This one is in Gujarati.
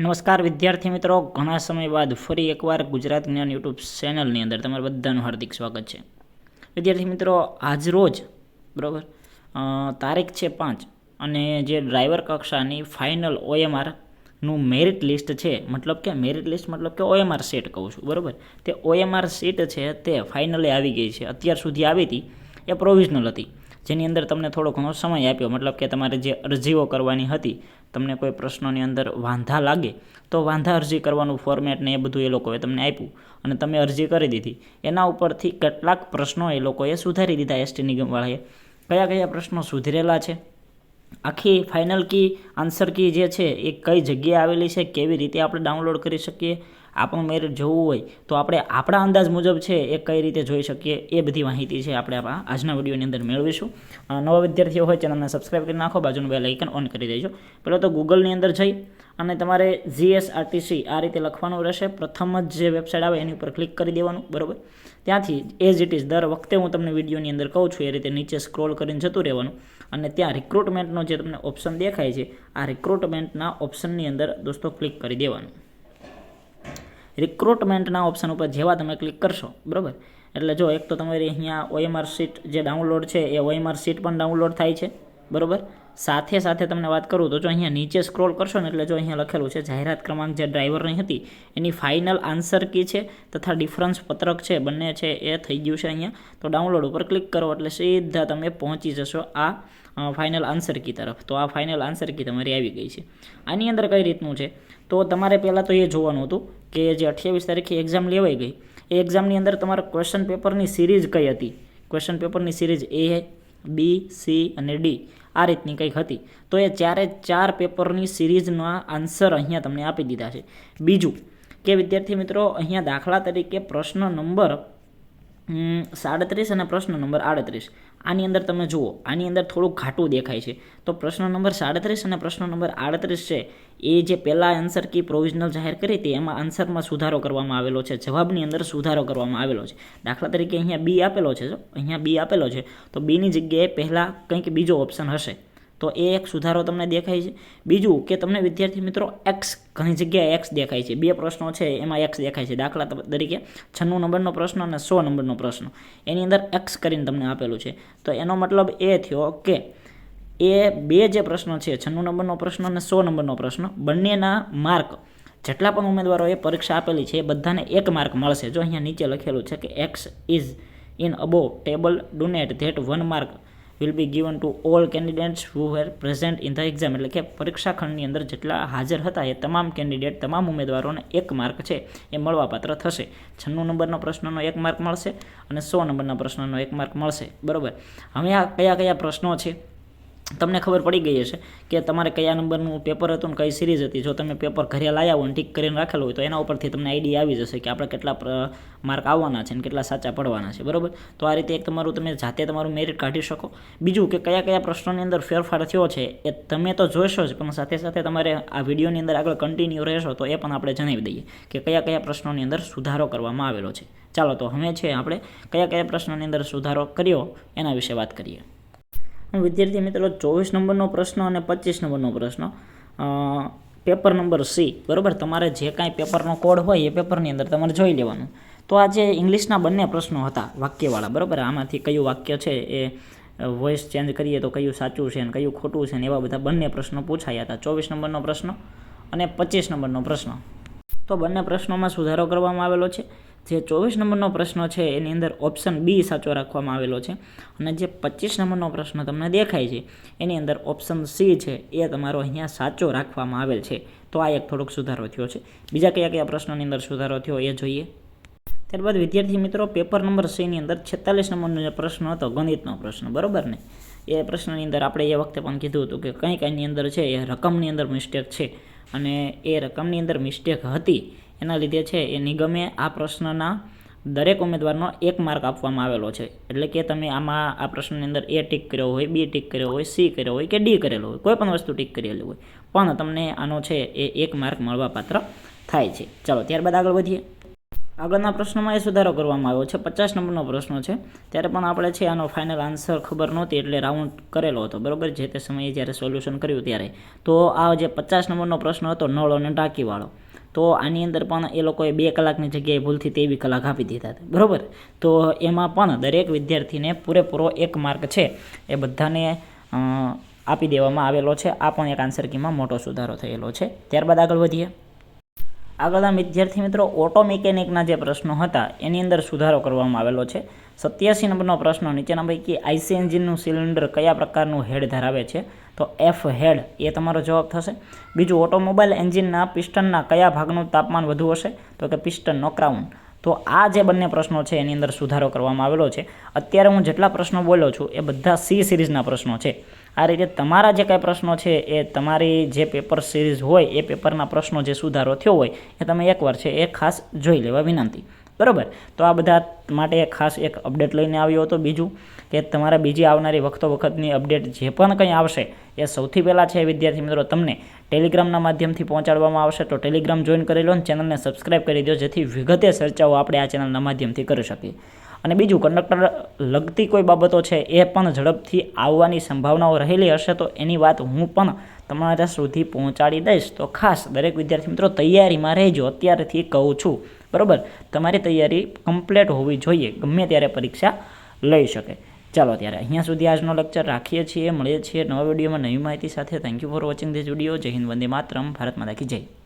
નમસ્કાર વિદ્યાર્થી મિત્રો, ઘણા સમય બાદ ફરી એકવાર ગુજરાત જ્ઞાન યુટ્યુબ ચેનલની અંદર તમારું બધાનું હાર્દિક સ્વાગત છે. વિદ્યાર્થી મિત્રો, આજ રોજ, બરાબર તારીખ છે પાંચ અને જે ડ્રાઈવર કક્ષાની ફાઇનલ ઓએમઆરનું મેરિટ લિસ્ટ છે, મતલબ કે મેરિટ લિસ્ટ મતલબ કે ઓએમઆર સીટ કહું છું, બરાબર? તે ઓએમઆર સીટ છે તે ફાઇનલી આવી ગઈ છે. અત્યાર સુધી આવી હતી, એ પ્રોવિઝનલ હતી. જેની અંદર તમને થોડો ઘણો સમય આપ્યો, મતલબ કે તમારે જે અરજીઓ કરવાની હતી, તમને કોઈ પ્રશ્નોની અંદર વાંધા લાગે, તો વાંધા અરજી કરવાનું ફોર્મેટ ને એ બધું એ લોકોએ તમને આપ્યું અને તમે અરજી કરી દીધી. એના ઉપરથી કેટલાક પ્રશ્નો એ લોકોએ સુધારી દીધા એસટી નિગમવાળાએ. કયા કયા પ્રશ્નો સુધરેલા છે? આખી ફાઇનલ કી આન્સર કી જે છે, એ કઈ જગ્યાએ આવેલી છે? કેવી રીતે આપણે ડાઉનલોડ કરી શકીએ? આપણું મેરિટ જોવું હોય તો આપણે આપણા અંદાજ મુજબ છે એ કઈ રીતે જોઈ શકીએ એ બધી માહિતી છે આપણે આપણા આજના વિડીયોની અંદર મેળવીશું. નવા વિદ્યાર્થીઓ હોય ચેનલને સબસ્ક્રાઈબ કરી નાખો, બાજુનું બેલ આઇકન ઓન કરી દેજો. પહેલાં તો ગૂગલની અંદર જઈ અને તમારે જીએસઆરટીસી આ રીતે લખવાનું રહેશે. પ્રથમ જ જે વેબસાઇટ આવે એની ઉપર ક્લિક કરી દેવાનું, બરાબર? ત્યાંથી એઝ ઇટ ઇઝ દર વખતે હું તમને વિડીયોની અંદર કહું છું એ રીતે નીચે સ્ક્રોલ કરીને જતું રહેવાનું અને ત્યાં રિક્રુટમેન્ટનો જે તમને ઓપ્શન દેખાય છે, આ રિક્રુટમેન્ટના ઓપ્શનની અંદર દોસ્તો ક્લિક કરી દેવાનું. રિક્રુટમેન્ટના ઓપ્શન ઉપર જેવા તમે ક્લિક કરશો, બરાબર? એટલે જો એક તો તમારી અહીંયા ઓએમઆર સીટ જે ડાઉનલોડ છે, એ ઓએમઆર સીટ પણ ડાઉનલોડ થાય છે. બરાબર? સાથે સાથે તમને વાત કરું તો જો અહીંયા નીચે સ્ક્રોલ કરશો ને એટલે જો અહીંયા લખેલું છે, જાહેરાત ક્રમાંક જે ડ્રાઈવરની હતી, એની ફાઇનલ આન્સર કી છે તથા ડિફરન્સ પત્રક છે, બંને છે એ થઈ ગયું છે અહીંયા. તો ડાઉનલોડ ઉપર ક્લિક કરો એટલે સીધા તમે પહોંચી જશો આ ફાઇનલ આન્સર કી તરફ. તો આ ફાઇનલ આન્સર કી તમારી આવી ગઈ છે. આની અંદર કઈ રીતનું છે? તો તમારે પહેલાં તો એ જોવાનું હતું કે જે અઠ્યાવીસ તારીખે એક્ઝામ લેવાઈ ગઈ, એ એક્ઝામની અંદર તમારા ક્વેશ્ચન પેપરની સિરીઝ કઈ હતી? ક્વેશ્ચન પેપરની સિરીઝ એ બી, સી અને ડી આ રીતની કંઈક હતી. તો એ ચારે ચાર પેપરની સિરીઝના આન્સર અહીંયા તમને આપી દીધા છે. બીજું કે વિદ્યાર્થી મિત્રો, અહીંયા દાખલા તરીકે પ્રશ્ન નંબર સાડત્રીસ અને પ્રશ્ન નંબર આડત્રીસ. આની અંદર તમે જુઓ, આની અંદર થોડુંક ઘાટું દેખાય છે. તો પ્રશ્ન નંબર સાડત્રીસ અને પ્રશ્ન નંબર આડત્રીસ છે, એ જે પહેલાં આન્સર કી પ્રોવિઝનલ જાહેર કરી હતી, એમાં આન્સરમાં સુધારો કરવામાં આવેલો છે, જવાબની અંદર સુધારો કરવામાં આવેલો છે. દાખલા તરીકે અહીંયા બી આપેલો છે અહીંયા બી આપેલો છે, તો બીની જગ્યાએ પહેલાં કંઈક બીજો ઓપ્શન હશે. તો એ એક સુધારો તમને દેખાય છે. બીજું કે તમને વિદ્યાર્થી મિત્રો એક્સ ઘણી જગ્યાએ એક્સ દેખાય છે. બે પ્રશ્નો છે, એમાં એક્સ દેખાય છે. દાખલા તરીકે છન્નું નંબરનો પ્રશ્ન અને સો નંબરનો પ્રશ્ન. એની અંદર એક્સ કરીને તમને આપેલું છે. તો એનો મતલબ એ થયો કે એ બે જે પ્રશ્નો છે, છન્નું નંબરનો પ્રશ્ન અને સો નંબરનો પ્રશ્ન, બંનેના માર્ક જેટલા પણ ઉમેદવારોએ પરીક્ષા આપેલી છે, એ બધાને એક માર્ક મળશે. જો અહીંયા નીચે લખેલું છે કે X is in above table denote that one mark will be given to all candidates who were present in the exam એટલે કે પરીક્ષા ખંડની અંદર જેટલા હાજર હતા એ તમામ કેન્ડિડેટ તમામ ઉમેદવારોને એક માર્ક છે એ મળવાપાત્ર થશે. છન્નું નંબરનો પ્રશ્નનો એક માર્ક મળશે અને સો નંબરના પ્રશ્નનો એક માર્ક મળશે. બરાબર? હવે આ કયા કયા પ્રશ્નો છે? તમને ખબર પડી ગઈ હશે કે તમારે કયા નંબરનું પેપર હતું ને કઈ સિરીઝ હતી. જો તમે પેપર ઘરે લાવ્યા હોય ટીક કરીને રાખેલું હોય તો એના ઉપરથી તમને આઈડિયા આવી જશે કે આપણે કેટલા માર્ક આવવાના છે ને કેટલા સાચા પડવાના છે. બરાબર? તો આ રીતે એક તમારું તમે જાતે તમારું મેરિટ કાઢી શકો. બીજું કે કયા કયા પ્રશ્નોની અંદર ફેરફાર થયો છે એ તમે તો જોશો જ, પણ સાથે સાથે તમારે આ વિડીયોની અંદર આગળ કન્ટિન્યુ રહેશો તો એ પણ આપણે જણાવી દઈએ કે કયા કયા પ્રશ્નોની અંદર સુધારો કરવામાં આવેલો છે. ચાલો તો હવે છે આપણે કયા કયા પ્રશ્નોની અંદર સુધારો કર્યો એના વિશે વાત કરીએ. વિદ્યાર્થી મિત્રો ચોવીસ નંબરનો પ્રશ્ન અને પચીસ નંબરનો પ્રશ્ન. પેપર નંબર સી, બરાબર? તમારે જે કાંઈ પેપરનો કોડ હોય એ પેપરની અંદર તમારે જોઈ લેવાનું. તો આ જે ઇંગ્લિશના બંને પ્રશ્નો હતા વાક્યવાળા, બરાબર? આમાંથી કયું વાક્ય છે એ વોઇસ ચેન્જ કરીએ તો કયું સાચું છે ને કયું ખોટું છે ને એવા બધા બંને પ્રશ્નો પૂછાયા હતા. ચોવીસ નંબરનો પ્રશ્ન અને પચીસ નંબરનો પ્રશ્ન. તો બંને પ્રશ્નોમાં સુધારો કરવામાં આવેલો છે. જે ચોવીસ નંબરનો પ્રશ્ન છે, એની અંદર ઓપ્શન બી સાચો રાખવામાં આવેલો છે. અને જે પચીસ નંબરનો પ્રશ્ન તમને દેખાય છે, એની અંદર ઓપ્શન સી છે, એ તમારો અહીંયા સાચો રાખવામાં આવેલ છે. તો આ એક થોડોક સુધારો થયો છે. બીજા કયા કયા પ્રશ્નોની અંદર સુધારો થયો એ જોઈએ. ત્યારબાદ વિદ્યાર્થી મિત્રો, પેપર નંબર સીની અંદર છેતાલીસ નંબરનો જે પ્રશ્ન હતો, ગણિતનો પ્રશ્ન, બરોબર ને? એ પ્રશ્નની અંદર આપણે એ વખતે પણ કીધું હતું કે કંઈ એની અંદર છે, એ રકમની અંદર મિસ્ટેક છે. અને એ રકમની અંદર મિસ્ટેક હતી. એના લીધે છે એ નિગમે આ પ્રશ્નના દરેક ઉમેદવારનો એક માર્ક આપવામાં આવેલો છે. એટલે કે તમે આમાં આ પ્રશ્નની અંદર એ ટીક કર્યો હોય, બી ટીક કર્યો હોય, સી કર્યો હોય કે ડી કરેલો હોય, કોઈ પણ વસ્તુ ટીક કરેલી હોય, પણ તમને આનો છે એ એક માર્ક મળવાપાત્ર થાય છે. ચાલો, ત્યારબાદ આગળ વધીએ. આગળના પ્રશ્નમાં એ સુધારો કરવામાં આવ્યો છે. પચાસ નંબરનો પ્રશ્ન છે. ત્યારે પણ આપણે છે આનો ફાઇનલ આન્સર ખબર નહોતી એટલે રાઉન્ડ કરેલો હતો. બરાબર? જે તે સમયે જ્યારે સોલ્યુશન કર્યું ત્યારે. તો આ જે પચાસ નંબરનો પ્રશ્ન હતો, નળ અને ટાંકીવાળો. તો આની અંદર પણ એ લોકોએ બે કલાકની જગ્યાએ ભૂલથી તેવી કલાક આપી દીધા હતા. બરાબર? તો એમાં પણ દરેક વિદ્યાર્થીને પૂરેપૂરો એક માર્ક છે એ બધાને આપી દેવામાં આવેલો છે. આ પણ એક આન્સર કીમાં મોટો સુધારો થયેલો છે. ત્યારબાદ આગળ વધીએ. આગળના વિદ્યાર્થી મિત્રો ઓટો મિકેનિકના જે પ્રશ્નો હતા, એની અંદર સુધારો કરવામાં આવેલો છે. સત્યાસી નંબરનો પ્રશ્ન નીચેના પૈકી આઈસી એન્જિનનું સિલિન્ડર કયા પ્રકારનું હેડ ધરાવે છે? તો એફ હેડ એ તમારો જવાબ થશે. બીજું ઓટોમોબાઈલ એન્જિનના પિસ્ટનના કયા ભાગનું તાપમાન વધુ હશે? તો કે પિસ્ટનનો ક્રાઉન તો આ જે બંને પ્રશ્નો છે એની અંદર સુધારો કરવામાં આવેલો છે. અત્યારે હું જેટલા પ્રશ્નો બોલ્યો છું એ બધા સી સિરીઝના પ્રશ્નો છે. આ રીતે તમારા જે કાંઈ પ્રશ્નો છે એ તમારી જે પેપર સિરીઝ હોય એ પેપરના પ્રશ્નો જે સુધારો થયો હોય એ તમે એકવાર છે એ ખાસ જોઈ લેવા વિનંતી. બરાબર? તો આ બધા માટે ખાસ એક અપડેટ લઈને આવ્યો હતો. બીજું કે તમારા બીજી આવનારી વખતો વખતની અપડેટ જે પણ કંઈ આવશે, એ સૌથી પહેલાં છે વિદ્યાર્થી મિત્રો તમને ટેલિગ્રામના માધ્યમથી પહોંચાડવામાં આવશે. તો ટેલિગ્રામ જોઈન કરી લો અને ચેનલને સબસ્ક્રાઇબ કરી દો, જેથી વિગતે ચર્ચાઓ આપણે આ ચેનલના માધ્યમથી કરી શકીએ. અને બીજું કંડક્ટર લગતી કોઈ બાબતો છે એ પણ ઝડપથી આવવાની સંભાવનાઓ રહેલી હશે, તો એની વાત હું પણ તમારા સુધી પહોંચાડી દઈશ. તો ખાસ દરેક વિદ્યાર્થી મિત્રો તૈયારીમાં રહેજો. અત્યારેથી કહું છું બરાબર? તમારી તૈયારી કમ્પ્લીટ હોવી જોઈએ, ગમે ત્યારે પરીક્ષા લઈ શકે. ચાલો ત્યારે અહીંયા સુધી આજનો લેક્ચર રાખીએ છીએ, મળીએ છીએ નવા વિડીયોમાં નવી માહિતી સાથે. Thank you for watching this video Jai Hind, Vande Mataram. Bharat માતા કી જય.